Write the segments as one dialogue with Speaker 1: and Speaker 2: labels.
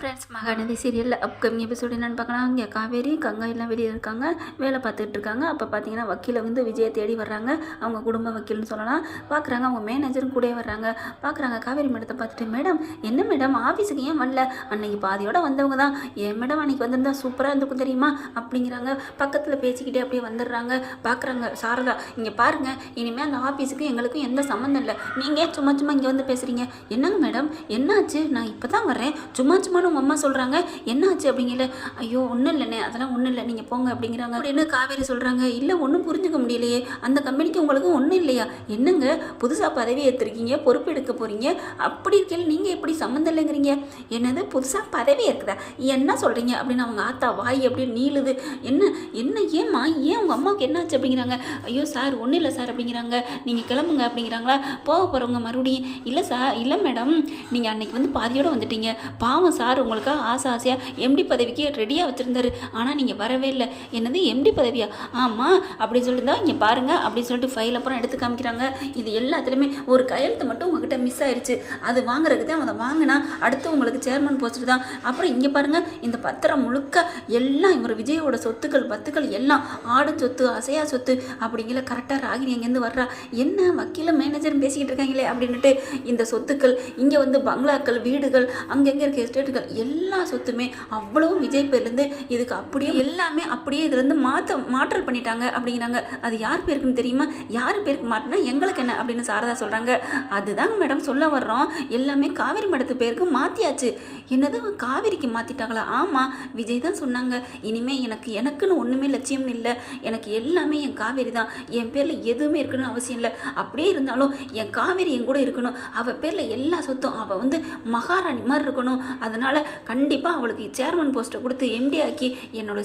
Speaker 1: Friends Mahanadi சீரியலில் upcoming episode என்னென்னு பார்க்கலாம். இங்கே காவேரி கங்கா எல்லாம் வெளியே இருக்காங்க. வேலை பார்த்துட்டு இருக்காங்க. அப்போ பார்த்தீங்கன்னா வக்கீலை வந்து விஜயை தேடி வர்றாங்க. அவங்க குடும்ப வக்கீல்னு சொல்லலாம். பார்க்குறாங்க அவங்க மேனேஜரும் கூடயே வர்றாங்க. பார்க்குறாங்க காவேரி மேடத்தை பார்த்துட்டு மேடம் என்ன மேடம்? ஆஃபீஸுக்கு ஏன் வரல? அன்னைக்கு பாதியோட வந்தவங்க தான். ஏன் மேடம் அன்னைக்கு வந்திருந்தா சூப்பராக இருந்திருக்கும் தெரியுமா? அப்படிங்கிறாங்க. பக்கத்தில் பேசிக்கிட்டே அப்படியே வந்துடுறாங்க. பார்க்குறாங்க சாரதா இங்கே பாருங்கள் இனிமேல் அந்த ஆஃபீஸுக்கு எங்களுக்கும் எந்த சம்மந்தம் இல்லை. நீங்கள் ஏன் சும்மா சும்மா இங்கே வந்து பேசுகிறீங்க என்னங்க மேடம்? என்னாச்சு? நான் இப்போ தான் வரேன் சும்மா சும்மா உங்கள் அம்மா சொல்கிறாங்க என்னாச்சு அப்படிங்கல? ஐயோ ஒன்றும் இல்லைண்ணே அதெல்லாம் ஒன்றும் இல்லை நீங்கள் போங்க அப்படிங்கிறாங்க. அப்படின்னு காவேரி சொல்கிறாங்க இல்லை ஒன்றும் புரிஞ்சுக்க முடியலையே அந்த கம்பெனிக்கு உங்களுக்கு ஒன்றும் இல்லையா? என்னங்க புதுசாக பதவி ஏற்றுருக்கீங்க பொறுப்பு எடுக்க போகிறீங்க அப்படி இருக்கையில் நீங்கள் எப்படி சம்மந்தம் இல்லைங்கிறீங்க? என்னது புதுசாக பதவி ஏற்குதா? என்ன சொல்கிறீங்க அப்படின்னு அவங்க ஆத்தா வாய் அப்படியே நீளுது. என்ன என்ன ஏம்மா ஏன் உங்கள் அம்மாவுக்கு என்னாச்சு அப்படிங்கிறாங்க. ஐயோ சார் ஒன்றும் இல்லை சார் அப்படிங்கிறாங்க. நீங்கள் கிளம்புங்க அப்படிங்கிறாங்களா. போக போகிறவங்க மறுபடியும் இல்லை சார் இல்லை மேடம் நீங்கள் அன்னைக்கு வந்து பாதியோடு வந்துட்டீங்க. பாவம் சார் உங்களுக்காக ஆசை ஆசையாக எம்டி பதவிக்கு ரெடியாக வச்சுருந்தாரு. ஆனால் நீங்கள் வரவே இல்லை. என்னது எம்டி பதவியா? ஆமாம் அப்படின்னு சொல்லிட்டு தான் இங்கே பாருங்கள் அப்படின்னு சொல்லிட்டு ஃபைல் அப்புறம் எடுத்து காமிக்கிறாங்க. இது எல்லாத்துலேயுமே ஒரு கையெழுத்து மட்டும் உங்ககிட்ட மிஸ் ஆயிடுச்சு அது வாங்குறதுக்கு தான் அதை வாங்கினா அடுத்து உங்களுக்கு சேர்மன் போஸ்ட்டு தான். அப்புறம் இங்கே பாருங்கள் இந்த பத்திரம் முழுக்க எல்லாம் இவர் விஜயோட சொத்துக்கள் பத்துக்கள் எல்லாம் ஆடு சொத்து அசையா சொத்து அப்படிங்கிற கரெக்டாக ராகினி அங்கேருந்து வர்றா? என்ன வக்கீல மேனேஜரும் பேசிக்கிட்டு இருக்காங்களே அப்படின்னுட்டு இந்த சொத்துக்கள் இங்கே வந்து பங்களாக்கள் வீடுகள் அங்கங்கே இருக்க எஸ்டேட்டுகள் எல்லா சொத்துமே அவ்வளவு விஜய் பேர்லேருந்து இதுக்கு அப்படியே எல்லாமே அப்படியே இதுலேருந்து மாற்ற மாற்றல் பண்ணிட்டாங்க அப்படிங்கிறாங்க. அது யார் பேருக்குன்னு தெரியுமா? யார் பேருக்கு மாற்றினா எங்களுக்கு என்ன அப்படின்னு சாரதா சொல்கிறாங்க அதுதாங்க மேடம் சொல்ல வர்றோம். எல்லாமே காவேரி மடத்து பேருக்கு மாற்றியாச்சு என்னது காவேரிக்கு மாற்றிட்டாங்களா ஆமாம் விஜய் தான் சொன்னாங்க. இனிமேல் எனக்கு எனக்குன்னு ஒன்றுமே லட்சியம்னு இல்லை. எனக்கு எல்லாமே என் காவேரி தான். என் பேரில் எதுவுமே இருக்கணும்னு அவசியம் இல்லை. அப்படியே இருந்தாலும் என் காவேரி என் கூட இருக்கணும். அவள் பேரில் எல்லா சொத்தும். அவள் வந்து மகாராணி மாதிரி இருக்கணும். அதனால் கண்டிப்பாக அவளுக்கு சேர்மன் போஸ்ட்டை கொடுத்து எம்டி ஆக்கி என்னோட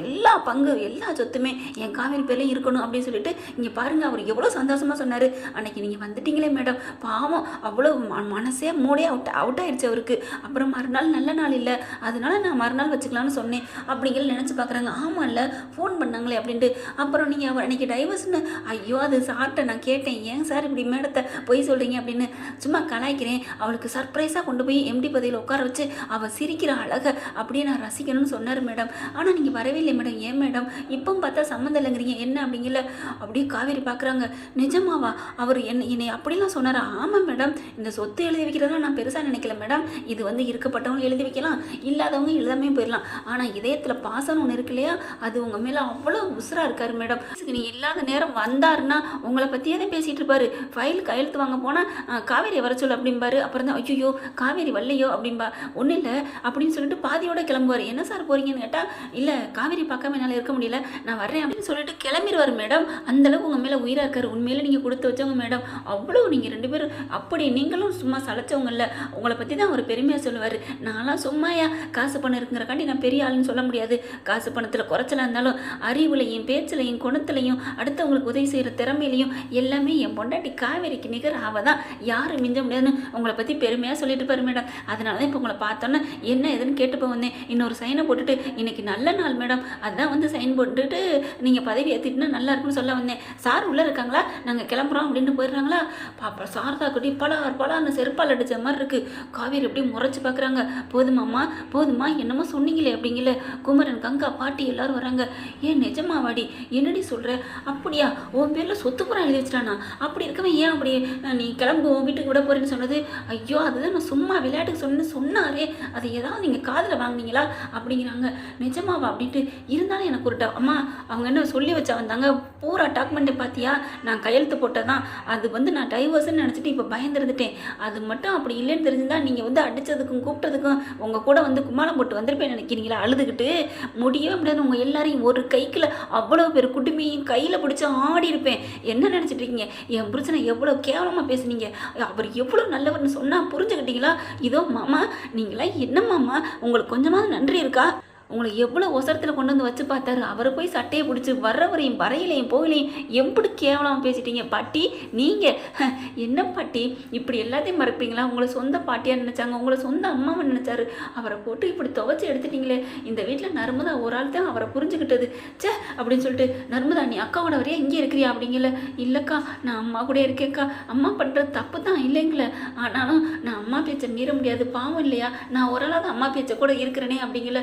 Speaker 1: எல்லா பங்கு எல்லா சொத்துமே என் காவேரி பேரில் இருக்கணும் அப்படின்னு சொல்லிட்டு இங்கே பாருங்கள் அவர் எவ்வளோ சந்தோஷமாக சொன்னார். அன்னைக்கு நீங்கள் வந்துட்டீங்களே மேடம் பாவம் அவ்வளோ மனசே மூடே அவுட் அவுட் ஆயிடுச்சு அவருக்கு. அப்புறம் மறுநாள் நல்ல நாள் இல்லை. அதனால நான் மறுநாள் வச்சுக்கலாம்னு சொன்னேன். அப்படிங்கிற நினச்சி பார்க்குறாங்க ஆமாம் இல்லை ஃபோன் பண்ணாங்களே அப்படின்ட்டு. அப்புறம் நீங்கள் அவர் அன்னைக்கு டைவர்ஸ்னு ஐயோ அது சார்ட்டை நான் கேட்டேன். ஏன் சார் இப்படி மேடத்தை பொய் சொல்கிறீங்க அப்படின்னு சும்மா கலாய்க்கிறேன். அவளுக்கு சர்ப்ரைஸாக கொண்டு போய் எம்டி பதவியில் உட்கார வச்சு அவள் சிரிக்கிற அழகை அப்படியே நான் ரசிக்கணும்னு சொன்னார் மேடம். ஆனால் நீங்கள் வரவே இல்லை மேடம். ஏன் மேடம்? இப்போ பார்த்தா சம்மந்தம் இல்லைங்கிறீங்க. என்ன அப்படிங்கல? அப்படியே காவேரி பார்க்குறாங்க நிஜமாவா? அவர் என்ன என்னை அப்படிலாம் சொன்னார்? ஆமாம் மேடம். இந்த சொத்து எழுதி வைக்கிறதெல்லாம் நான் பெருசாக நினைக்கல மேடம். இது வந்து இருக்கப்பட்டவங்க எழுதி வைக்கலாம். இல்லாதவங்க எழுதாமே போயிடலாம். ஆனால் இதயத்தில் பாசம் ஒன்று இருக்கு இல்லையா? அது உங்கள் மேலே அவ்வளோ உசுராக இருக்காரு மேடம். நீ இல்லாத நேரம் வந்தாருன்னா உங்களை பற்றியே தான் பேசிகிட்டு இருப்பாரு. ஃபைல் கையெழுத்து வாங்க போனால் காவேரி வர சொல்லு அப்படிம்பாரு. அப்புறம் தான் ஐயோ காவேரி வரலையோ அப்படிம்பா. ஒன்றும் இல்லை அப்படின்னு சொல்லிட்டு பாதியோட கிளம்புவார். என்ன சார் போறீங்கன்னு கேட்டால் இல்லை காவேரி பார்க்காம என்னால் இருக்க முடியல. நான் வர்றேன் அப்படின்னு சொல்லிட்டு கிளம்பிடுவார் மேடம். அந்தளவுக்கு உங்கள் மேலே உயிராக இருக்கார். உண்மையில நீங்கள் கொடுத்து வச்சவங்க மேடம். அவ்வளோ நீங்கள் ரெண்டு பேரும் அப்படி நீங்களும் சும்மா சளைச்சவங்க இல்லை. உங்களை பற்றி தான் அவர் பெருமையாக சொல்லுவார். நான்லாம் சும்மாயா? காசு பணம் இருக்குங்கிறக்காண்டி நான் பெரிய ஆளுன்னு சொல்ல முடியாது. காசு பணத்தில் குறைச்சலாக இருந்தாலும் அறிவுலையும் பேச்சுலையும் குணத்துலையும் அடுத்தவங்களுக்கு உதவி செய்கிற திறமையிலையும் எல்லாமே என் பொண்டாட்டி காவேரிக்கு நிகர் ஆவதான் யாரும் மிஞ்ச முடியாதுன்னு உங்களை பற்றி பெருமையாக சொல்லிட்டு இருப்பார் மேடம். அதனால தான் இப்போ உங்களை பார்த்தோன்னே என்ன ஏதுன்னு கேட்டுப்போ வந்தேன். இன்னொரு சைனை போட்டுட்டு இன்னைக்கு நல்ல நாள் மேடம் அதுதான் வந்து சைன் போட்டுட்டு நீங்கள் பதவி ஏற்றிட்டுனா நல்லா இருக்குன்னு சொல்ல வந்தேன். சார் உள்ளே இருக்காங்களா? நாங்கள் கிளம்புறோம் அப்படின்ட்டு போயிடுறாங்களா? பாப்பா சாரதா குட்டி பலார் பலான்னு செருப்பால் அடிச்ச மாதிரி இருக்குது காவேரி எப்படி முறைச்சி பார்க்குறாங்க போதுமாம்மா போதுமா என்னமோ சொன்னீங்களே அப்படிங்கல. குமரன் கங்கா பாட்டி எல்லாரும் வராங்க. ஏன் நிஜமாவாடி? என்னடி சொல்கிற அப்படியா? உன் பேரில் சொத்து புறம் எழுதி வச்சிட்டானா? அப்படி இருக்கவன் ஏன் அப்படி? நீ கிளம்பு உன் வீட்டுக்கு விட போறேன்னு சொன்னது? ஐயோ அதுதான் நான் சும்மா விளையாட்டுக்கு சொன்னேன்னு சொன்னாரே. அதை ஏதாவது நீங்கள் காதில் வாங்குனீங்களா? அப்படிங்கிறாங்க. நிஜமாவா அப்படின்ட்டு இருந்தாலும் எனக்கு ஒரு அம்மா அவங்க என்ன சொல்லி வச்சா வந்தாங்க? பூரா டாக்குமெண்ட்டை பார்த்தியா நான் கையெழுத்து போட்டதான் அது வந்து நான் டைவர்ஸ்ன்னு நினச்சிட்டு இப்போ பயந்துருந்துட்டேன். அது மட்டும் அப்படி இல்லைன்னு தெரிஞ்சிருந்தா நீங்கள் வந்து அடித்ததுக்கும் கூப்பிட்டதுக்கும் உங்கள் கூட வந்து கும்மாளம் போட்டு வந்திருப்பேன் நினைக்கிறீங்களா? அழுதுகிட்டு முடியவே முடியாது. உங்கள் எல்லாரையும் ஒரு கைக்கில் அவ்வளோ பேர் குடுமையும் கையில் பிடிச்சி ஆடி இருப்பேன். என்ன நினச்சிட்டு இருக்கீங்க? என் புருஷனை எவ்வளோ கேவலமாக பேசுனீங்க? அவர் எவ்வளோ நல்லவர்னு சொன்னால் புரிஞ்சுக்கிட்டீங்களா? இதோ மாமா நீங்களாம் என்ன மாமா? உங்களுக்கு கொஞ்சமாவது நன்றி இருக்கா? உங்களை எவ்வளோ ஒசரத்தில் கொண்டு வந்து வச்சு பார்த்தாரு. அவரை போய் சட்டையை பிடிச்சி வர்றவரையும் வரையிலையும் போகலையும் எப்படி கேவலமாக பேசிட்டீங்க? பாட்டி நீங்கள் என்ன பாட்டி? இப்படி எல்லாத்தையும் மறப்பீங்களா? உங்களை சொந்த பாட்டியாக நினச்சாங்க. உங்களை சொந்த அம்மாவை நினச்சாரு. அவரை போட்டு இப்படி துவைச்சி எடுத்துட்டீங்களே. இந்த வீட்டில் நர்மதா ஒரு ஆள் தான் அவரை புரிஞ்சுக்கிட்டது. ச்சே அப்படின்னு சொல்லிட்டு நர்மதா நீ அக்காவோட வரையா இங்கே இருக்கிறியா? அப்படிங்கல. இல்லைக்கா நான் அம்மா கூட இருக்கேக்கா அம்மா பண்ணுறது தப்பு தான் இல்லைங்களே. ஆனாலும் நான் அம்மா பேச்சை மீற முடியாது. பாவம் இல்லையா? நான் ஓரளவு அம்மா பேச்சை கூட இருக்கிறேனே அப்படிங்கல.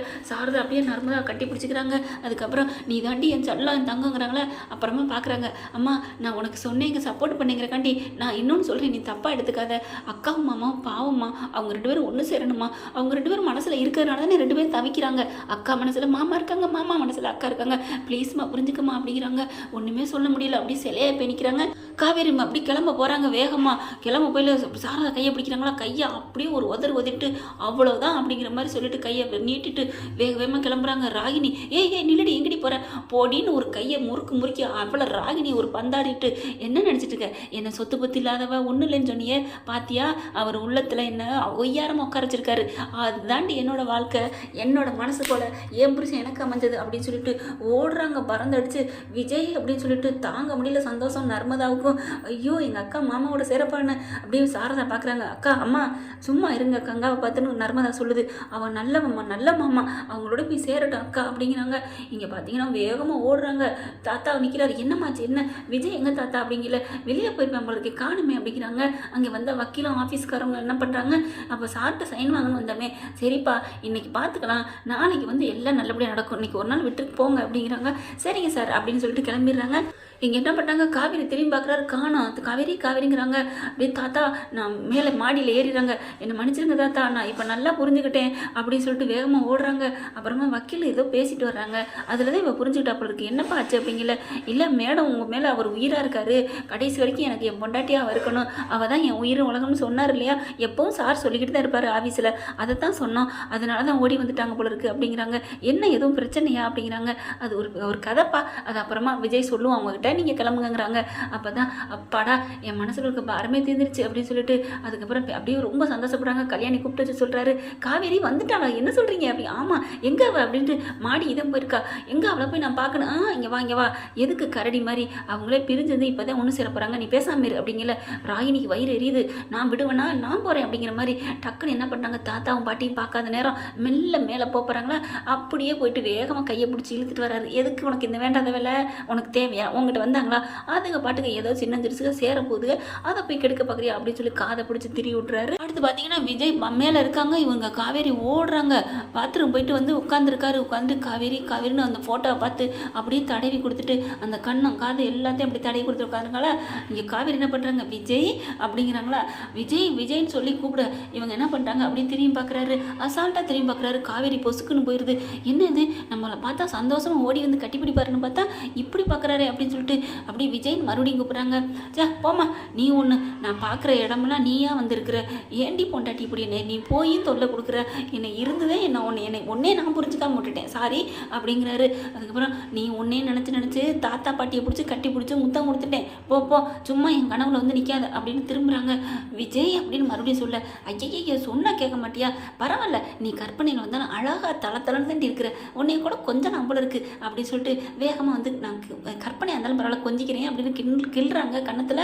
Speaker 1: சாரதா அப்படியே நர்மதா கட்டி பிடிச்சிக்கிறாங்க. அதுக்கப்புறம் நீ தாண்டி என் செல்லம் என் தங்கங்கிறாங்களே? அப்புறமா பார்க்குறாங்க அம்மா நான் உனக்கு சொன்னேங்க சப்போர்ட் பண்ணிங்கிறக்காண்டி நான் இன்னொன்று சொல்கிறேன் நீ தப்பாக எடுத்துக்காத. அக்காவும் மாமாவும் பாவம்மா அவங்க ரெண்டு பேரும் ஒன்று சேரணுமா? அவங்க ரெண்டு பேரும் மனசில் இருக்கிறனால தானே ரெண்டு பேரும் தவிக்கிறாங்க. அக்கா மனசில் மாமா இருக்காங்க மாமா மனசில் அக்கா இருக்காங்க. ப்ளீஸ்மா புரிஞ்சுக்கம்மா அப்படிங்கிறாங்க. ஒன்றுமே சொல்ல முடியல. அப்படி சிலையை பேணிக்கிறாங்க. காவேரி அப்படி கிளம்ப போகிறாங்க வேகமாக கிளம்ப போயில சாரதா கையை பிடிக்கிறாங்களா? கையை அப்படியே ஒரு உதர் உதறிட்டு அவ்வளோதான் அப்படிங்கிற மாதிரி சொல்லிட்டு கையை நீட்டிட்டு வேக வேகமாக கிளம்புறாங்க. ராகினி ஏய் ஏய் நில்லடி எங்கடி போகிற போடின்னு ஒரு கையை முறுக்கு முறுக்கி அவ்வளோ ராகினி ஒரு பந்தாடிட்டு என்ன நினச்சிட்டு இருக்க? என்னை சொத்து பத்து இல்லாதவ ஒன்றும் இல்லைன்னு சொன்னியே. பாத்தியா? அவர் உள்ளத்தில் என்ன ஒய்யாரமாக உட்கார வச்சிருக்காரு அதுதாண்டி என்னோட வாழ்க்கை. என்னோட மனசு போல என் எனக்கு அமைஞ்சது? அப்படின்னு சொல்லிட்டு ஓடுறாங்க. பறந்தடிச்சு விஜய் அப்படின்னு சொல்லிட்டு தாங்க முடியல. சந்தோஷம் நர்மதாவுக்கும் ஐயோ எங்கள் அக்கா மாமாவோட சிறப்பான அப்படின்னு சாரதா பார்க்குறாங்க அக்கா அம்மா சும்மா இருங்க கங்காவை பார்த்துன்னு நர்மதா சொல்லுது. அவன் மாமா நல்ல மாமா. அவங்களோட போய் சேரட்டும் அக்கா அப்படிங்கிறாங்க. இங்கே பார்த்தீங்கன்னா வேகமாக ஓடுறாங்க. தாத்தா நிற்கிறாரு என்னம்மாச்சு என்ன? விஜய் எங்கே தாத்தா அப்படிங்கல. வெளியே போயிருப்பேன் உங்களுக்கு காணுமே அப்படிங்கிறாங்க. அங்கே வந்த வக்கீலும் ஆஃபீஸ்காரவங்க என்ன பண்ணுறாங்க அப்போ சார்ட்ட சைன் வாங்கணும் வந்தோமே. சரிப்பா இன்னைக்கு பார்த்துக்கலாம் நாளைக்கு வந்து எல்லாம் நல்லபடியாக நடக்கும். இன்னைக்கு ஒரு நாள் விட்டுட்டு போங்க அப்படிங்கிறாங்க. சரிங்க சார் அப்படின்னு சொல்லிட்டு கிளம்பிடுறாங்க. இங்கே என்ன பண்ணாங்க காவேரி திரும்பி பார்க்குறாரு காணும் காவேரி காவேரிங்கிறாங்க. அப்படியே தாத்தா நான் மேலே மாடியில் ஏறிடுறாங்க என்னை மன்னிச்சிருங்க தாத்தா நான் இப்போ நல்லா புரிஞ்சுக்கிட்டேன் அப்படின்னு சொல்லிட்டு வேகமாக ஓடுறாங்க. அப்புறமா வக்கீல் ஏதோ பேசிட்டு வர்றாங்க. அதில் தான் இவள் புரிஞ்சுக்கிட்டா போல இருக்கு. என்னப்பா ஆச்சு அப்படிங்கல. இல்லை மேடம் உங்கள் மேலே அவர் உயிராக இருக்காரு. கடைசி வரைக்கும் எனக்கு என் பொண்டாட்டியாக இருக்கணும். அவள் தான் என் உயிர் உலகம்னு சொன்னார் இல்லையா? எப்பவும் சார் சொல்லிக்கிட்டு தான் இருப்பார் ஆஃபீஸில் அதை தான் சொன்னோம். அதனால தான் ஓடி வந்துட்டாங்க போல இருக்கு அப்படிங்கிறாங்க. என்ன எதுவும் பிரச்சனையா அப்படிங்கிறாங்க. அது ஒரு ஒரு கதைப்பா. அது அப்புறமா விஜய் சொல்லுவோம் அவங்ககிட்ட நீங்கள் கிளம்புங்கிறாங்க அப்போ தான் அப்பாடா என் மனசில் இருக்க பாரமே தீர்ந்துருச்சு அப்படின்னு சொல்லிட்டு அதுக்கப்புறம் அப்படியே ரொம்ப சந்தோஷப்படுறாங்க. கல்யாணி கூப்பிட்டு வச்சு சொல்கிறாரு காவேரி வந்துட்டாளா? என்ன சொல்கிறீங்க அப்படி ஆமாம் எங்கே அவ அப்படின்ட்டு மாடி இதம் போயிருக்கா எங்கே அவளை போய் நான் பார்க்கணும்? ஆ இங்கே வா இங்கே வா. எதுக்கு கரடி மாதிரி? அவங்களே பிரிஞ்சது இப்போ தான் ஒன்று சேர போகிறாங்க நீ பேசாம இரு அப்படிங்கல. ராகினிக்கு வயிறு எரியுது. நான் விடுவேனா? நான் போகிறேன் அப்படிங்கிற மாதிரி டக்குன்னு என்ன பண்ணாங்க தாத்தாவும் பாட்டியும் பார்க்காத நேரம் மெல்ல மேலே போகிறாங்களா அப்படியே போயிட்டு வேகமாக கையை பிடிச்சி இழுத்துட்டு வராரு எதுக்கு உனக்கு இந்த வேண்டாத வேலை? உனக்கு தேவையா? உங்ககிட்ட வந்தாங்களா? அதுங்க பாட்டுக்கு ஏதோ சின்ன சிறுசுக சேர போகுதுங்க அதை போய் கெடுக்க பார்க்குறியா? அப்படின்னு சொல்லி காதை பிடிச்சி திரி விட்டுறாரு. அடுத்து பார்த்தீங்கன்னா விஜய் ம- மேல இருக்காங்க. இவங்க காவேரி ஓடுறாங்க. பாத்ரூம் போயிட்டு வந்து உட்காந்துருக்காரு உட்காந்து காவேரி காவேரின்னு அந்த ஃபோட்டோவை பார்த்து அப்படியே தடவி கொடுத்துட்டு அந்த கண்ணம் காது எல்லாத்தையும் அப்படி தடவி கொடுத்து உட்காந்துருக்காங்களா இங்கே காவேரி என்ன பண்ணுறாங்க விஜய் அப்படிங்கிறாங்களா? விஜய் விஜய்ன்னு சொல்லி கூப்பிட. இவங்க என்ன பண்ணுறாங்க அப்படியே திரும்பி பார்க்குறாரு. அசால்ட்டாக திரும்பி பார்க்குறாரு. காவேரி பொசுக்குன்னு போயிடுது என்ன இது நம்மளை பார்த்தா சந்தோஷமா ஓடி வந்து கட்டிப்பிடிப்பாருன்னு பார்த்தா இப்படி பார்க்குறாரு அப்படின்னு சொல்லிட்டு அப்படியே விஜய்னு மறுபடியும் கூப்பிட்றாங்க. சே போம்மா நீ ஒன்று நான் பார்க்குற இடமெல்லாம் நீயா வந்திருக்கிற. ஏண்டி பொண்டாட்டி இப்படி என்னை நீ போய் தொல்லை கொடுக்குற? என்னை இருந்ததே என்ன ஒன்று என்னை ஒன்னே நான் புரிஞ்சுக்காம விட்டுட்டேன். சாரி அப்படிங்கிறாரு. அதுக்கப்புறம் நீ ஒன்னே நினச்சி நினச்சி தாத்தா பாட்டியை பிடிச்சி கட்டி பிடிச்சி முத்தம் கொடுத்துட்டேன். போ போ சும்மா என் கனவுல வந்து நிற்காத அப்படின்னு திரும்புகிறாங்க விஜய் அப்படின்னு மறுபடியும் சொல்ல ஐயையோ சொன்னால் கேட்க மாட்டியா? பரவாயில்ல நீ கற்பனையில் வந்தாலும் அழகாக தள தளன்னு தான் இருக்கிற. உன்னைய கூட கொஞ்சம் நம்பல இருக்கு. அப்படின்னு சொல்லிட்டு வேகமாக வந்து நான் கற்பனையாக இருந்தாலும் பரவாயில்ல கொஞ்சிக்கிறேன். அப்படின்னு கிண் கிள்றாங்க கன்னத்தில்.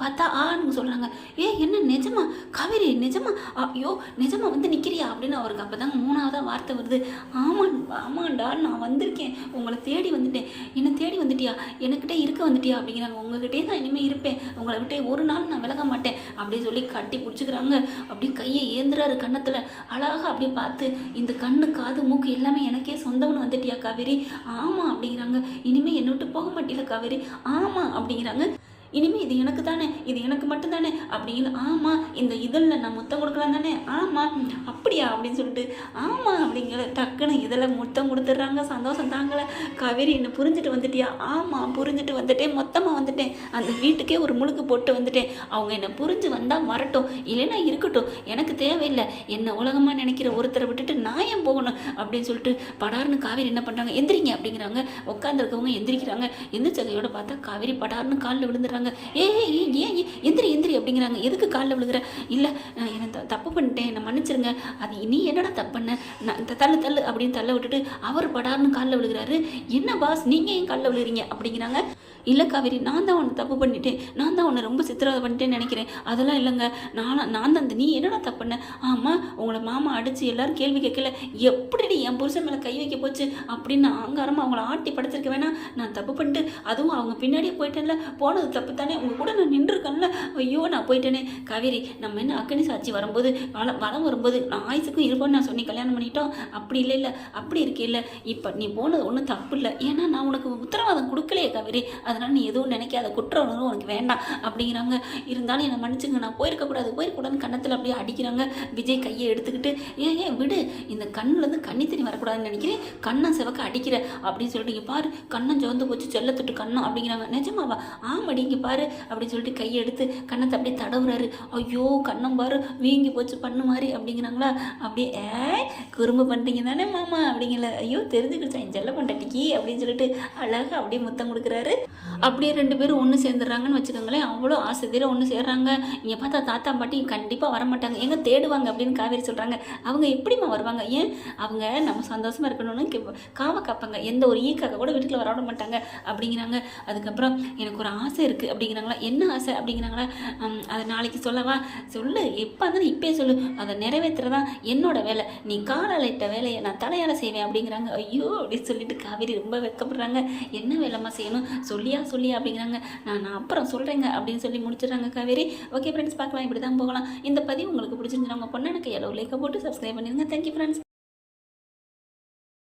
Speaker 1: பார்த்தா ஆன்னு சொல்கிறாங்க ஏ என்ன நிஜமா? காவேரி நிஜமா? ஐயோ நிஜமா வந்து நிற்கிறியா அப்படின்னு அவருக்கு அப்போ தாங்க மூணாவதாக வார்த்தை வருது. ஆமாம் ஆமாண்டா நான் வந்திருக்கேன். உங்களை தேடி வந்துட்டேன். என்னை தேடி வந்துட்டியா? எனக்கிட்டே இருக்க வந்துட்டியா? அப்படிங்கிறாங்க. உங்ககிட்டே தான் இனிமேல் இருப்பேன். உங்களை விட்டே ஒரு நாள் நான் விலக மாட்டேன். அப்படின்னு சொல்லி கட்டி பிடிச்சிக்கிறாங்க. அப்படியே கையை ஏந்துறாரு கன்னத்தில். அழகா அப்படியே பார்த்து இந்த கண்ணு காது மூக்கு எல்லாமே எனக்கே சொந்தம்னு வந்துட்டியா காவேரி? ஆமாம் அப்படிங்கிறாங்க. இனிமேல் என்னை விட்டு போக மாட்டேல காவேரி. ஆமாம் அப்படிங்கிறாங்க. இனிமேல் இது எனக்கு தானே இது எனக்கு மட்டும் தானே அப்படின்னு ஆமாம் இந்த இதழில் நான் முத்தம் கொடுக்கலாம் தானே ஆமாம் அப்படியா அப்படின்னு சொல்லிட்டு ஆமாம் அப்படிங்கிற டக்குன்னு இதில் முத்தம் கொடுத்துட்றாங்க சந்தோஷம் தாங்கலை. காவேரி என்னை புரிஞ்சுட்டு வந்துட்டியா? ஆமாம் புரிஞ்சுட்டு வந்துட்டேன் மொத்தமாக வந்துட்டேன். அந்த வீட்டுக்கே ஒரு முழுக்கு போட்டு வந்துட்டேன். அவங்க என்னை புரிஞ்சு வந்தால் வரட்டும் இல்லைன்னா இருக்கட்டும் எனக்கு தேவையில்லை. என்ன உலகமாக நினைக்கிற ஒருத்தரை விட்டுட்டு நான் ஏன் போகணும் அப்படின்னு சொல்லிட்டு படார்னு காவேரி என்ன பண்ணுறாங்க எந்திரிங்க அப்படிங்கிறாங்க. உட்காந்துருக்கவங்க எந்திரிக்கிறாங்க. எந்திரிச்சகையோட பார்த்தா காவேரி படார்னு காலில் விழுந்துடுறாங்க. சொல்கிறாங்க ஏ ஏன் எந்திரி எந்திரி அப்படிங்கிறாங்க. எதுக்கு காலில் விழுகிற? இல்லை என்ன த- தப்பு பண்ணிட்டேன் என்னை மன்னிச்சிருங்க. அது நீ என்னடா தப்பு பண்ண? நான் தள்ளு தள்ளு அப்படின்னு தள்ள விட்டுட்டு அவர் படார்னு காலில் விழுகிறாரு. என்ன பாஸ் நீங்கள் ஏன் காலில் விழுகிறீங்க? அப்படிங்கிறாங்க. இல்லை காவேரி நான் தான் உன்னை தப்பு பண்ணிட்டேன். நான் தான் உன்னை ரொம்ப சித்திரவதை பண்ணிட்டேன்னு நினைக்கிறேன். அதெல்லாம் இல்லைங்க. நான் நான் தான் அந்த நீ என்னடா தப்பு பண்ண? ஆமாம் உங்களை மாமா அடித்து எல்லாரும் கேள்வி கேட்கல. எப்படி என் புருஷன் மேலே கை வைக்க போச்சு? அப்படின்னு நான் அங்காரமாக அவங்கள ஆட்டி படுத்திருக்க வேணாம். நான் தப்பு பண்ணிட்டு அதுவும் அவங்க பின்னாடியே போயிட்டேன்ல. போனது தப்பு தானே. உங்க கூட நான் நின்றுருக்கேன்ல. ஐயோ நான் போயிட்டேனே. காவேரி நம்ம என்ன அக்கனி சாட்சி வரும்போது வள வளம் வரும்போது நான் ஆயுசுக்கும் இருப்போன்னு நான் சொன்னி கல்யாணம் பண்ணிட்டோம். அப்படி இல்லை இல்லை. அப்படி இருக்கே இல்லை இப்போ நீ போனது ஒன்றும் தப்பு இல்லை. ஏன்னா நான் உனக்கு உத்தரவாதம் கொடுக்கலையே காவேரி. அதனால் நீ எதுவும் நினைக்காத குற்ற உணர்வு உனக்கு வேண்டாம். அப்படிங்கிறாங்க. இருந்தாலும் என்னை மன்னிச்சுங்க நான் போயிருக்கக்கூடாது. போயிருக்கூடாதுன்னு கண்ணத்தில் அப்படியே அடிக்கிறாங்க. விஜய் கையை எடுத்துக்கிட்டு ஏன் ஏன் விடு. இந்த கண்ணுலேருந்து கண்ணி தண்ணி வரக்கூடாதுன்னு நினைக்கிறேன். கண்ணை சிவக்க அடிக்கிற. அப்படின்னு சொல்லிட்டு இங்கே பாரு கண்ணம் சிவந்து போச்சு செல்லத்துட்டு கண்ணம் அப்படிங்கிறாங்க. நிஜமாவா? ஆமாடி இங்கே பாரு. அப்படின்னு சொல்லிட்டு கையை எடுத்து கண்ணத்தை அப்படியே தடவுறாரு. ஐயோ கண்ணம் பாரு வீங்கி போச்சு பண்ணு மாதிரி அப்படிங்கிறாங்களா? அப்படியே ஏ குறும்பு பண்ணுறீங்க தானே மாமா. அப்படிங்கிற ஐயோ தெரிஞ்சுக்கிடுச்சா என் செல்ல பண்டாட்டிக்கு? அப்படின்னு சொல்லிட்டு அழகாக அப்படியே முத்தம் கொடுக்குறாரு. அப்படியே ரெண்டு பேரும் ஒன்று சேர்ந்துடுறாங்கன்னு வச்சுக்கோங்களேன். அவ்வளோ ஆசை. தீர ஒன்று சேர்றாங்க. இங்கே பார்த்தா தாத்தா பாட்டி கண்டிப்பாக வரமாட்டாங்க. எங்கே தேடுவாங்க அப்படின்னு காவேரி சொல்கிறாங்க அவங்க எப்படிம்மா வருவாங்க? ஏன்? அவங்க நம்ம சந்தோஷமாக இருக்கணும்னு காவை காவ காப்பாங்க. எந்த ஒரு ஈக்காக கூட வீட்டுக்குள்ள வர மாட்டாங்க. அப்படிங்கிறாங்க. அதுக்கப்புறம் எனக்கு ஒரு ஆசை இருக்குது அப்படிங்கிறாங்களா? என்ன ஆசை அப்படிங்கிறாங்களா? அதை நாளைக்கு சொல்லவா? சொல்லு. எப்போ இருந்தாலும் இப்போயே சொல்லு. அதை நிறைவேற்றுறதான் என்னோட வேலை. நீ காலால் இட்ட வேலையை நான் தலையால் செய்வேன் அப்படிங்கிறாங்க. ஐயோ அப்படின்னு சொல்லிட்டு காவேரி ரொம்ப வெக்கப்படுறாங்க. என்ன வேலைம்மா செய்யணும்? சொல்லி சொல்லியா சொல்லியா அப்படிங்கிறாங்க. நான் நான் அப்புறம் சொல்கிறேங்க அப்படின்னு சொல்லி முடிச்சிடுறாங்க காவேரி. ஓகே ஃப்ரெண்ட்ஸ் பார்க்கலாம். இப்படி தான் போகலாம். இந்த பதிவு உங்களுக்கு பிடிச்சிருந்துச்சு உங்கள் பொண்ணு எனக்கு எல்லோ லைக்கை போட்டு சப்ஸ்கிரைப் பண்ணிடுங்க. Thank you friends